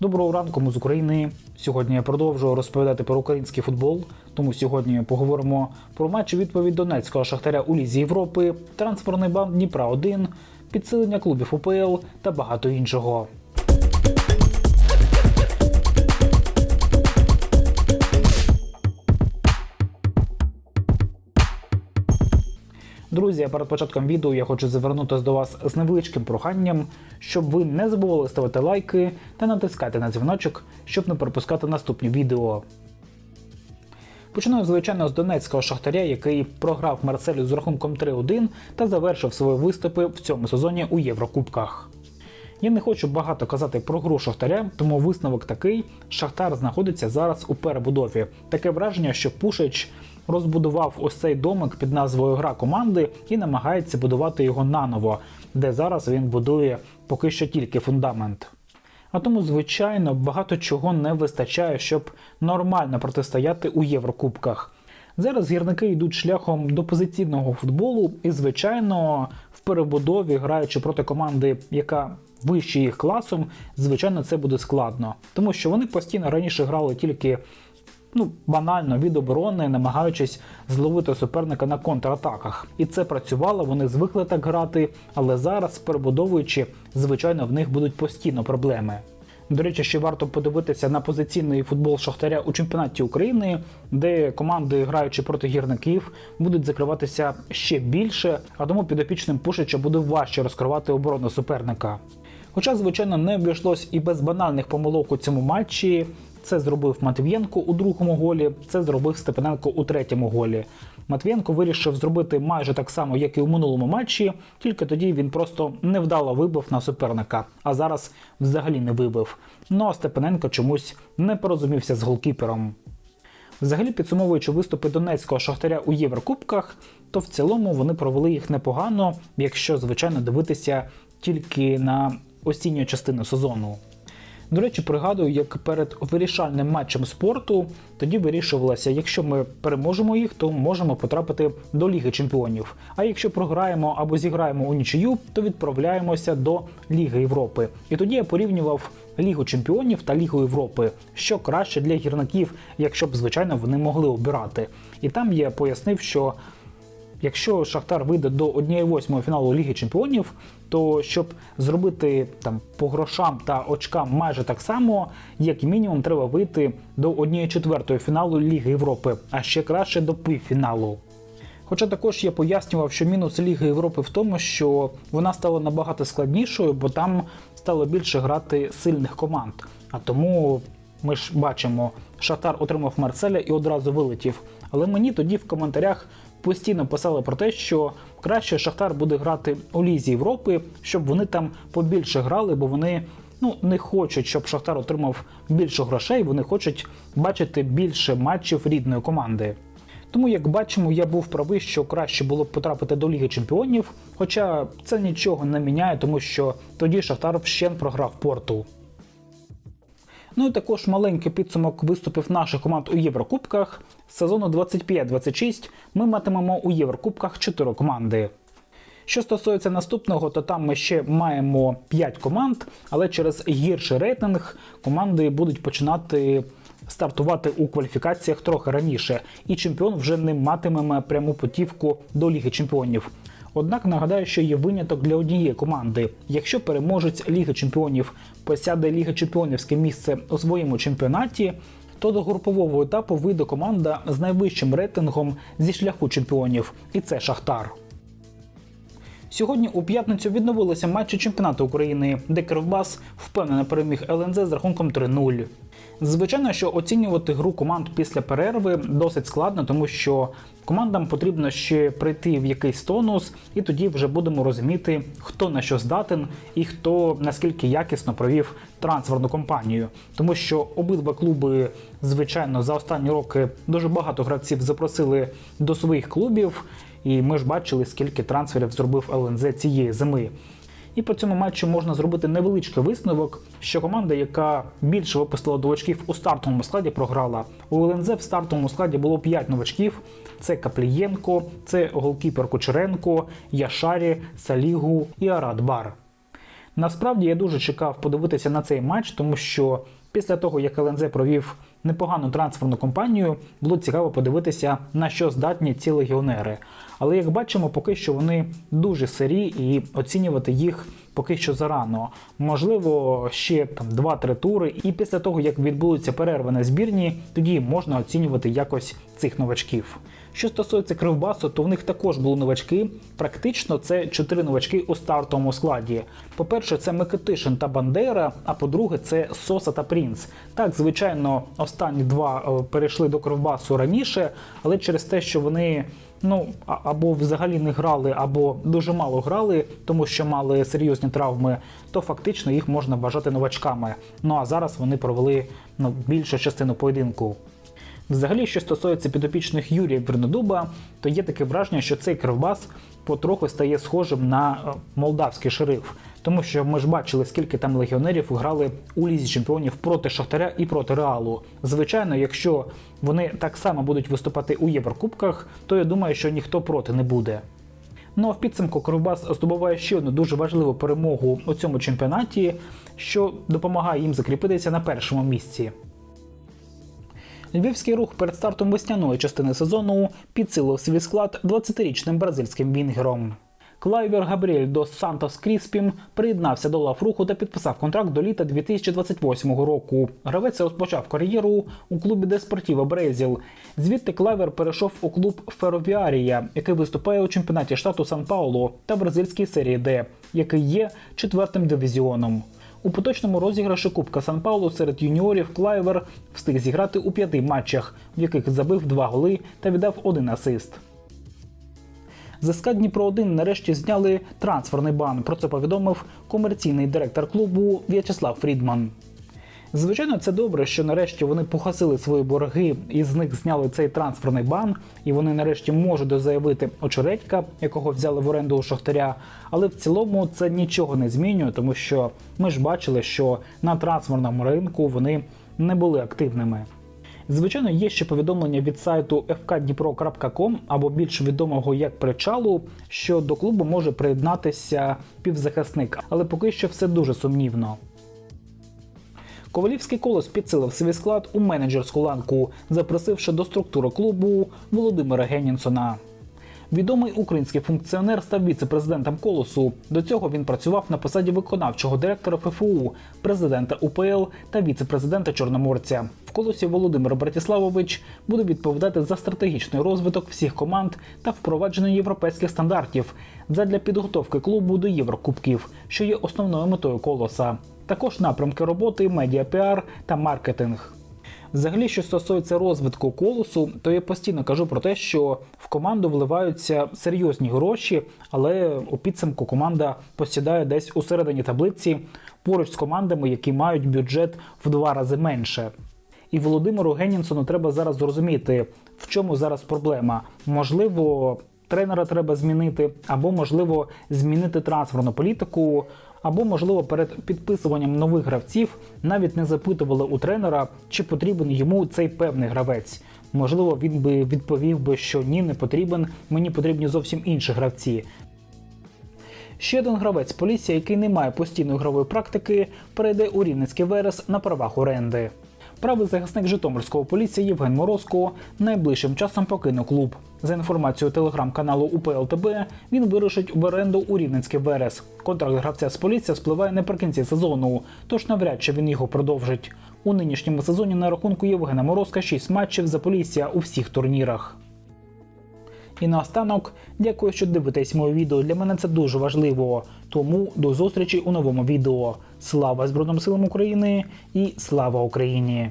Доброго ранку, ми з України. Сьогодні я продовжую розповідати про український футбол. Тому сьогодні поговоримо про матч відповідь Донецького шахтаря у Лізі Європи, трансферний бан Дніпра 1 підсилення клубів УПЛ та багато іншого. Друзі, перед початком відео я хочу звернутися до вас з невеличким проханням, щоб ви не забували ставити лайки та натискати на дзвіночок, щоб не пропускати наступні відео. Починаю, звичайно, з донецького шахтаря, який програв Марселю з рахунком 3-1 та завершив свої виступи в цьому сезоні у Єврокубках. Я не хочу багато казати про гру Шахтаря, тому висновок такий: Шахтар знаходиться зараз у перебудові. Таке враження, що Пушич розбудував ось цей домик під назвою Гра команди і намагається будувати його наново, де зараз він будує поки що тільки фундамент. А тому, звичайно, багато чого не вистачає, щоб нормально протистояти у Єврокубках. Зараз гірники йдуть шляхом до позиційного футболу, і, звичайно, в перебудові, граючи проти команди, яка вище їх класом, звичайно, це буде складно, тому що вони постійно раніше грали тільки ну, банально від оборони, намагаючись зловити суперника на контратаках. І це працювало, вони звикли так грати, але зараз, перебудовуючи, звичайно, в них будуть постійно проблеми. До речі, ще варто подивитися на позиційний футбол Шахтаря у чемпіонаті України, де команди, граючи проти гірників, будуть закриватися ще більше, а тому підопічним Пушича буде важче розкривати оборону суперника. Хоча, звичайно, не обійшлось і без банальних помилок у цьому матчі. Це зробив Матвієнко у другому голі, це зробив Степаненко у третьому голі. Матвієнко вирішив зробити майже так само, як і у минулому матчі, тільки тоді він просто невдало вибив на суперника, а зараз взагалі не вибив. Ну а Степаненко чомусь не порозумівся з голкіпером. Взагалі, підсумовуючи виступи Донецького шахтаря у Єврокубках, то в цілому вони провели їх непогано, якщо, звичайно, дивитися тільки на осінню частину сезону. До речі, пригадую, як перед вирішальним матчем спорту тоді вирішувалося, якщо ми переможемо їх, то можемо потрапити до Ліги Чемпіонів. А якщо програємо або зіграємо у нічию, то відправляємося до Ліги Європи. І тоді я порівнював Лігу Чемпіонів та Лігу Європи, що краще для гірників, якщо б звичайно вони могли обирати. І там я пояснив, що. Якщо Шахтар вийде до 1-8 фіналу Ліги Чемпіонів, то щоб зробити там по грошам та очкам майже так само, як мінімум, треба вийти до 1-4 фіналу Ліги Європи, а ще краще до півфіналу. Хоча також я пояснював, що мінус Ліги Європи в тому, що вона стала набагато складнішою, бо там стало більше грати сильних команд. А тому ми ж бачимо, Шахтар отримав Марселя і одразу вилетів. Але мені тоді в коментарях постійно писали про те, що краще Шахтар буде грати у Лізі Європи, щоб вони там побільше грали, бо вони ну не хочуть, щоб Шахтар отримав більше грошей. Вони хочуть бачити більше матчів рідної команди. Тому, як бачимо, я був правий, що краще було б потрапити до Ліги Чемпіонів, хоча це нічого не міняє, тому що тоді Шахтар ще програв порту. Ну і також маленький підсумок виступів наших команд у Єврокубках. З сезону 25-26 ми матимемо у Єврокубках 4 команди. Що стосується наступного, то там ми ще маємо 5 команд, але через гірший рейтинг команди будуть починати стартувати у кваліфікаціях трохи раніше, і чемпіон вже не матиме пряму путівку до Ліги Чемпіонів. Однак нагадаю, що є виняток для однієї команди. Якщо переможець Ліги Чемпіонів посяде Ліга Чемпіонівське місце у своєму чемпіонаті, то до групового етапу вийде команда з найвищим рейтингом зі шляху чемпіонів, і це Шахтар. Сьогодні у п'ятницю відновилися матчі чемпіонату України, де Кривбас впевнено переміг ЛНЗ з рахунком 3-0. Звичайно, що оцінювати гру команд після перерви досить складно, тому що командам потрібно ще прийти в якийсь тонус, і тоді вже будемо розуміти, хто на що здатен і хто наскільки якісно провів трансферну кампанію. Тому що обидва клуби, звичайно, за останні роки дуже багато гравців запросили до своїх клубів. І ми ж бачили, скільки трансферів зробив ЛНЗ цієї зими. І по цьому матчу можна зробити невеличкий висновок, що команда, яка більше випустила новачків у стартовому складі, програла. У ЛНЗ в стартовому складі було 5 новачків: це Каплієнко, це голкіпер Кучеренко, Яшарі, Салігу і Арат Бар. Насправді я дуже чекав подивитися на цей матч, тому що після того, як ЛНЗ провів непогану трансферну кампанію, було цікаво подивитися, на що здатні ці легіонери. Але як бачимо, поки що вони дуже сирі і оцінювати їх поки що зарано. Можливо, ще там 2-3 тури, і після того, як відбудуться перерви на збірні, тоді можна оцінювати якось цих новачків. Що стосується Кривбасу, то в них також були новачки. Практично це чотири новачки у стартовому складі. По-перше, це Микитишин та Бандера, а по-друге, це Соса та Прінц. Так, звичайно, останні два е, перейшли до Кривбасу раніше, але через те, що вони. Ну або взагалі не грали, або дуже мало грали, тому що мали серйозні травми, то фактично їх можна вважати новачками. Ну а зараз вони провели ну, більшу частину поєдинку. Взагалі, що стосується підопічних Юрія Вернодуба, то є таке враження, що цей кривбас потроху стає схожим на е, молдавський шериф. Тому що ми ж бачили, скільки там легіонерів грали у лізі чемпіонів проти Шахтаря і проти Реалу. Звичайно, якщо вони так само будуть виступати у Єврокубках, то я думаю, що ніхто проти не буде. Ну а в підсумку Кривбас здобуває ще одну дуже важливу перемогу у цьому чемпіонаті, що допомагає їм закріпитися на першому місці. Львівський рух перед стартом весняної частини сезону підсилив свій склад 20-річним бразильським вінгером. Клайвер Габріель дос Сантос Кріспін приєднався до лав руху та підписав контракт до літа 2028 року. Гравець розпочав кар'єру у клубі Деспортіво Брезіл. Звідти Клайвер перейшов у клуб Феровіарія, який виступає у чемпіонаті штату Сан Пауло та бразильській серії Д, який є четвертим дивізіоном. У поточному розіграші Кубка Сан Паулу серед юніорів Клайвер встиг зіграти у п'яти матчах, в яких забив два голи та віддав один асист. ЗСК Дніпро 1 нарешті зняли трансферний бан. Про це повідомив комерційний директор клубу В'ячеслав Фрідман. Звичайно, це добре, що нарешті вони погасили свої борги і з них зняли цей трансферний бан, і вони нарешті можуть заявити очередька, якого взяли в оренду у Шахтаря. Але в цілому це нічого не змінює, тому що ми ж бачили, що на трансферному ринку вони не були активними. Звичайно, є ще повідомлення від сайту fkdnipro.com або більш відомого як причалу, що до клубу може приєднатися півзахисник, але поки що все дуже сумнівно. Ковалівський колос підсилив свій склад у менеджерську ланку, запросивши до структури клубу Володимира Генінсона. Відомий український функціонер став віце-президентом колосу. До цього він працював на посаді виконавчого директора ФФУ, президента УПЛ та віце-президента Чорноморця. В колосі Володимир Братіславович буде відповідати за стратегічний розвиток всіх команд та впровадження європейських стандартів задля підготовки клубу до Єврокубків, що є основною метою колоса. Також напрямки роботи, медіапіар та маркетинг. Взагалі, що стосується розвитку колосу, то я постійно кажу про те, що в команду вливаються серйозні гроші, але у підсумку команда посідає десь у середині таблиці поруч з командами, які мають бюджет в два рази менше. І Володимиру Генінсону треба зараз зрозуміти, в чому зараз проблема. Можливо, тренера треба змінити, або можливо змінити трансферну політику, або можливо перед підписуванням нових гравців навіть не запитували у тренера, чи потрібен йому цей певний гравець. Можливо, він би відповів би, що ні, не потрібен, мені потрібні зовсім інші гравці. Ще один гравець поліції, який не має постійної грової практики, перейде у Рівненський Верес на правах оренди. Правий захисник Житомирського поліції Євген Морозко найближчим часом покине клуб. За інформацією телеграм-каналу УПЛТБ, він вирушить в оренду у Рівненський Верес. Контракт гравця з поліції спливає наприкінці сезону, тож навряд чи він його продовжить. У нинішньому сезоні на рахунку Євгена Морозка 6 матчів за поліція у всіх турнірах. І наостанок, дякую, що дивитесь моє відео. Для мене це дуже важливо. Тому до зустрічі у новому відео. Слава Збройним силам України і слава Україні!